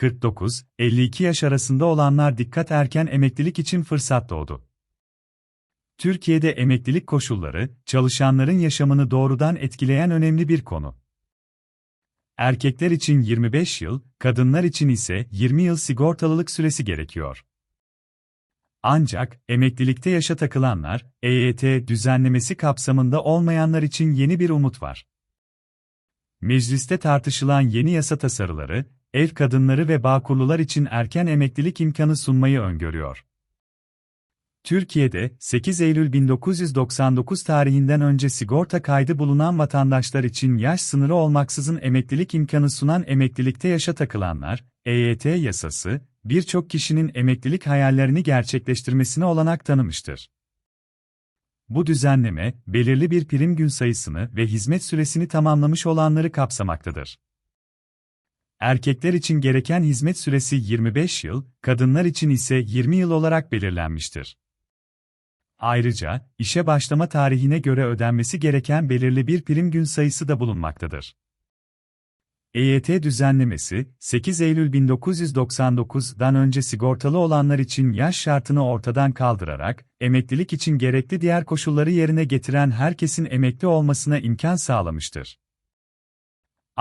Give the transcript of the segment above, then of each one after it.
49-52 yaş arasında olanlar dikkat erken emeklilik için fırsat doğdu. Türkiye'de emeklilik koşulları, çalışanların yaşamını doğrudan etkileyen önemli bir konu. Erkekler için 25 yıl, kadınlar için ise 20 yıl sigortalılık süresi gerekiyor. Ancak, emeklilikte yaşa takılanlar, EYT düzenlemesi kapsamında olmayanlar için yeni bir umut var. Mecliste tartışılan yeni yasa tasarıları, ev kadınları ve bağkurlular için erken emeklilik imkanı sunmayı öngörüyor. Türkiye'de 8 Eylül 1999 tarihinden önce sigorta kaydı bulunan vatandaşlar için yaş sınırı olmaksızın emeklilik imkanı sunan emeklilikte yaşa takılanlar, EYT yasası, birçok kişinin emeklilik hayallerini gerçekleştirmesine olanak tanımıştır. Bu düzenleme, belirli bir prim gün sayısını ve hizmet süresini tamamlamış olanları kapsamaktadır. Erkekler için gereken hizmet süresi 25 yıl, kadınlar için ise 20 yıl olarak belirlenmiştir. Ayrıca, işe başlama tarihine göre ödenmesi gereken belirli bir prim gün sayısı da bulunmaktadır. EYT düzenlemesi, 8 Eylül 1999'dan önce sigortalı olanlar için yaş şartını ortadan kaldırarak, emeklilik için gerekli diğer koşulları yerine getiren herkesin emekli olmasına imkan sağlamıştır.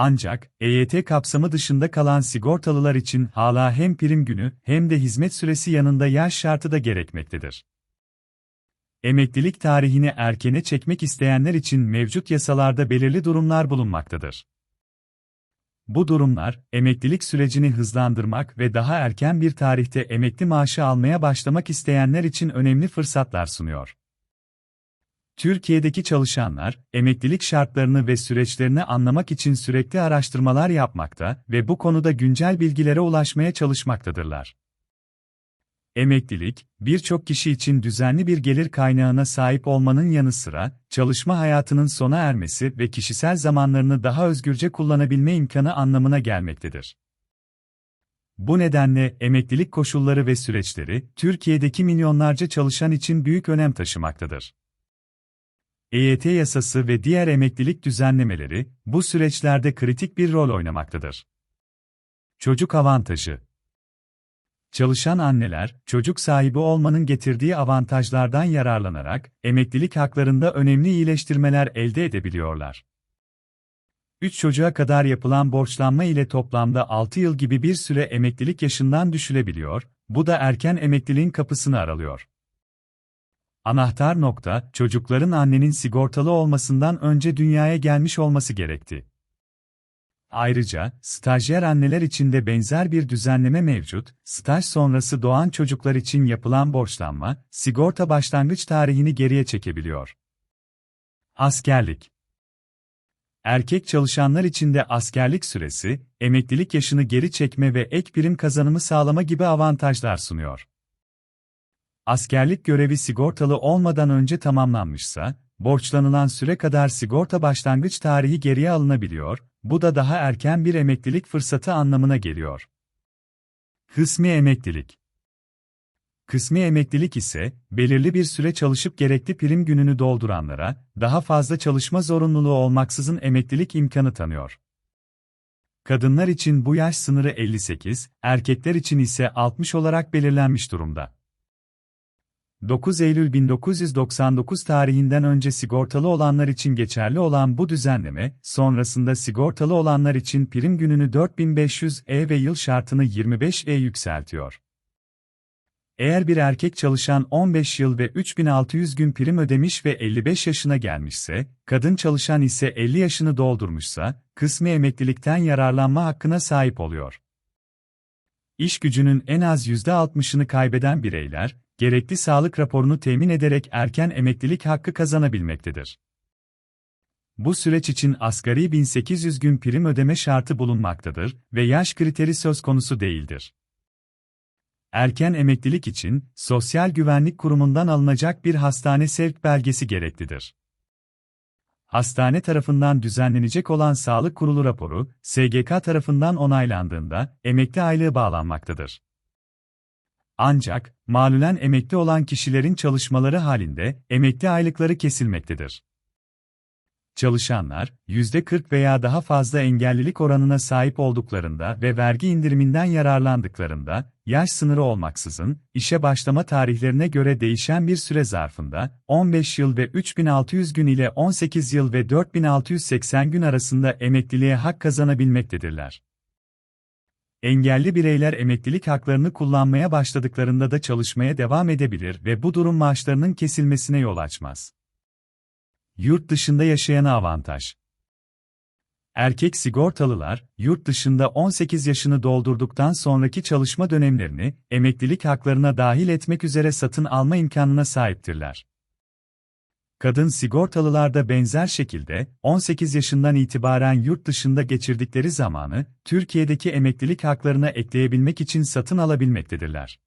Ancak, EYT kapsamı dışında kalan sigortalılar için hala hem prim günü hem de hizmet süresi yanında yaş şartı da gerekmektedir. Emeklilik tarihini erkene çekmek isteyenler için mevcut yasalarda belirli durumlar bulunmaktadır. Bu durumlar, emeklilik sürecini hızlandırmak ve daha erken bir tarihte emekli maaşı almaya başlamak isteyenler için önemli fırsatlar sunuyor. Türkiye'deki çalışanlar, emeklilik şartlarını ve süreçlerini anlamak için sürekli araştırmalar yapmakta ve bu konuda güncel bilgilere ulaşmaya çalışmaktadırlar. Emeklilik, birçok kişi için düzenli bir gelir kaynağına sahip olmanın yanı sıra, çalışma hayatının sona ermesi ve kişisel zamanlarını daha özgürce kullanabilme imkanı anlamına gelmektedir. Bu nedenle emeklilik koşulları ve süreçleri, Türkiye'deki milyonlarca çalışan için büyük önem taşımaktadır. EYT yasası ve diğer emeklilik düzenlemeleri, bu süreçlerde kritik bir rol oynamaktadır. Çocuk avantajı Çalışan anneler, çocuk sahibi olmanın getirdiği avantajlardan yararlanarak, emeklilik haklarında önemli iyileştirmeler elde edebiliyorlar. 3 çocuğa kadar yapılan borçlanma ile toplamda 6 yıl gibi bir süre emeklilik yaşından düşülebiliyor, bu da erken emekliliğin kapısını aralıyor. Anahtar nokta, çocukların annenin sigortalı olmasından önce dünyaya gelmiş olması gerekti. Ayrıca, stajyer anneler için de benzer bir düzenleme mevcut, staj sonrası doğan çocuklar için yapılan borçlanma, sigorta başlangıç tarihini geriye çekebiliyor. Askerlik Erkek çalışanlar için de askerlik süresi, emeklilik yaşını geri çekme ve ek prim kazanımı sağlama gibi avantajlar sunuyor. Askerlik görevi sigortalı olmadan önce tamamlanmışsa, borçlanılan süre kadar sigorta başlangıç tarihi geriye alınabiliyor, bu da daha erken bir emeklilik fırsatı anlamına geliyor. Kısmi emeklilik Kısmi emeklilik ise, belirli bir süre çalışıp gerekli prim gününü dolduranlara, daha fazla çalışma zorunluluğu olmaksızın emeklilik imkanı tanıyor. Kadınlar için bu yaş sınırı 58, erkekler için ise 60 olarak belirlenmiş durumda. 9 Eylül 1999 tarihinden önce sigortalı olanlar için geçerli olan bu düzenleme, sonrasında sigortalı olanlar için prim gününü 4500 E ve yıl şartını 25 E yükseltiyor. Eğer bir erkek çalışan 15 yıl ve 3600 gün prim ödemiş ve 55 yaşına gelmişse, kadın çalışan ise 50 yaşını doldurmuşsa, kısmi emeklilikten yararlanma hakkına sahip oluyor. İş gücünün en az %60'ını kaybeden bireyler, gerekli sağlık raporunu temin ederek erken emeklilik hakkı kazanabilmektedir. Bu süreç için asgari 1800 gün prim ödeme şartı bulunmaktadır ve yaş kriteri söz konusu değildir. Erken emeklilik için Sosyal Güvenlik Kurumu'ndan alınacak bir hastane sevk belgesi gereklidir. Hastane tarafından düzenlenecek olan sağlık kurulu raporu, SGK tarafından onaylandığında emekli aylığı bağlanmaktadır. Ancak, malulen emekli olan kişilerin çalışmaları halinde, emekli aylıkları kesilmektedir. çalışanlar, %40 veya daha fazla engellilik oranına sahip olduklarında ve vergi indiriminden yararlandıklarında, yaş sınırı olmaksızın, işe başlama tarihlerine göre değişen bir süre zarfında, 15 yıl ve 3600 gün ile 18 yıl ve 4680 gün arasında emekliliğe hak kazanabilmektedirler. Engelli bireyler emeklilik haklarını kullanmaya başladıklarında da çalışmaya devam edebilir ve bu durum maaşlarının kesilmesine yol açmaz. Yurt dışında yaşayana avantaj. Erkek sigortalılar, yurt dışında 18 yaşını doldurduktan sonraki çalışma dönemlerini, emeklilik haklarına dahil etmek üzere satın alma imkanına sahiptirler. Kadın sigortalılar da benzer şekilde, 18 yaşından itibaren yurt dışında geçirdikleri zamanı, Türkiye'deki emeklilik haklarına ekleyebilmek için satın alabilmektedirler.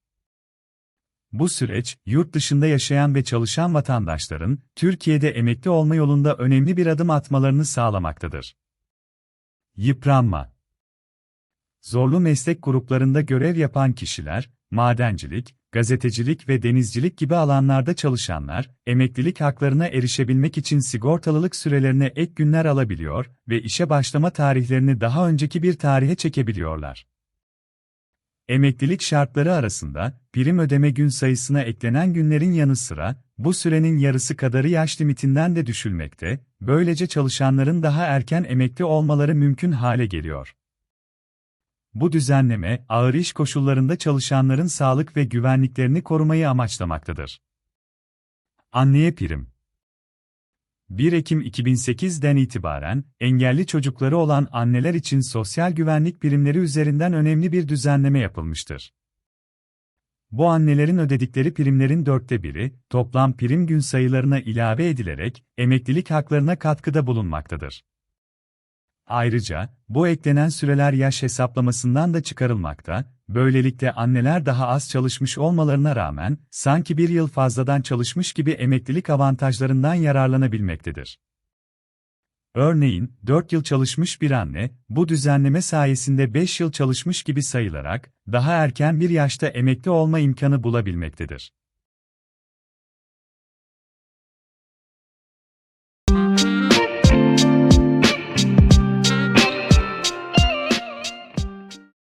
Bu süreç, yurt dışında yaşayan ve çalışan vatandaşların, Türkiye'de emekli olma yolunda önemli bir adım atmalarını sağlamaktadır. Yıpranma Zorlu meslek gruplarında görev yapan kişiler, madencilik, gazetecilik ve denizcilik gibi alanlarda çalışanlar, emeklilik haklarına erişebilmek için sigortalılık sürelerine ek günler alabiliyor ve işe başlama tarihlerini daha önceki bir tarihe çekebiliyorlar. Emeklilik şartları arasında, prim ödeme gün sayısına eklenen günlerin yanı sıra, bu sürenin yarısı kadarı yaş limitinden de düşülmekte, böylece çalışanların daha erken emekli olmaları mümkün hale geliyor. Bu düzenleme, ağır iş koşullarında çalışanların sağlık ve güvenliklerini korumayı amaçlamaktadır. Anneye prim 1 Ekim 2008'den itibaren, engelli çocukları olan anneler için sosyal güvenlik primleri üzerinden önemli bir düzenleme yapılmıştır. Bu annelerin ödedikleri primlerin dörtte biri, toplam prim gün sayılarına ilave edilerek, emeklilik haklarına katkıda bulunmaktadır. Ayrıca, bu eklenen süreler yaş hesaplamasından da çıkarılmakta, böylelikle anneler daha az çalışmış olmalarına rağmen, sanki bir yıl fazladan çalışmış gibi emeklilik avantajlarından yararlanabilmektedir. Örneğin, 4 yıl çalışmış bir anne, bu düzenleme sayesinde 5 yıl çalışmış gibi sayılarak, daha erken bir yaşta emekli olma imkanı bulabilmektedir.